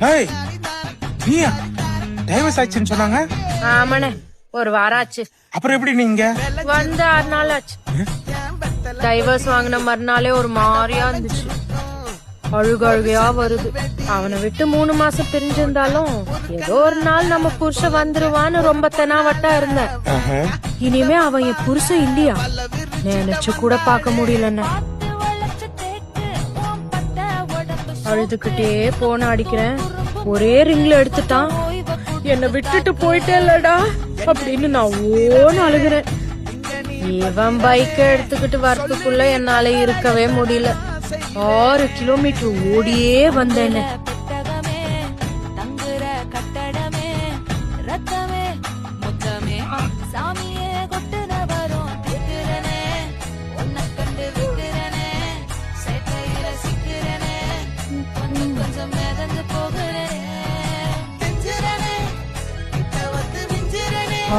ஏய் நீயா? டைவர்ஸ் ஆச்சுன்னு சொன்னாங்க? ஆமாண்ணே ஒரு வாரம் ஆச்சு. அப்புறம் எப்படி நீங்க வந்து ஆறு நாள் ஆச்சு. டைவர்ஸ் வாங்கின மறுநாளே ஒரு மாதிரியா இருந்துச்சு. அழுகு அழுகையா வருது. அவனை விட்டு மூணு மாசம் பிரிஞ்சிருந்தாலும் ஏதோ ஒரு நாள் நம்ம புருஷன் வந்துருவான்னு ரொம்ப தெனாவட்டா இருந்தேன். ஆஹா. இனிமே அவன் என் புருஷன் இல்லையா? நினைச்சு கூட பார்க்க முடியலண்ணே. அழுதுகிட்டே போன அடிக்கிறேன். ஒரே ரிங்ல எடுத்துட்டான். என்னை விட்டுட்டு போயிட்டே இல்லடா அப்படின்னு நான் ஓன அழுகிறேன். இவன் பைக் எடுத்துக்கிட்டு வரத்துக்குள்ள என்னால இருக்கவே முடியல. ஆறு கிலோமீட்டர் ஓடியே வந்தேன்னு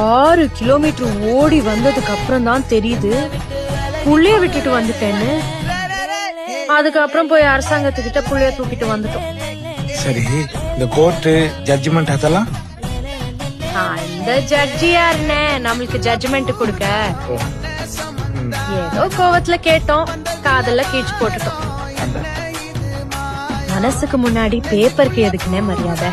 ஆறு கிலோமீட்டர் ஓடி வந்ததுக்கு அப்புறம் தான் தெரியுது. புள்ளைய விட்டுட்டு வந்துட்டேன்னு. அதுக்கப்புறம் போய் அரசாங்கத்துக்கிட்ட புள்ளைய தூக்கிட்டு வந்துட்டோம். சரி இந்த கோர்ட்டு ஜட்ஜ்மெண்ட் அதெல்லாம்? அந்த ஜட்ஜி யாருண்ணே நம்மளுக்கு ஜட்ஜ்மெண்ட் கொடுக்க. ஏதோ கோவத்துல கேட்டோம். காதல்ல கீழ்ச்சி போட்டுட்டோம். மனசுக்கு முன்னாடி பேப்பருக்கு எதுக்குன்னே மரியாதை.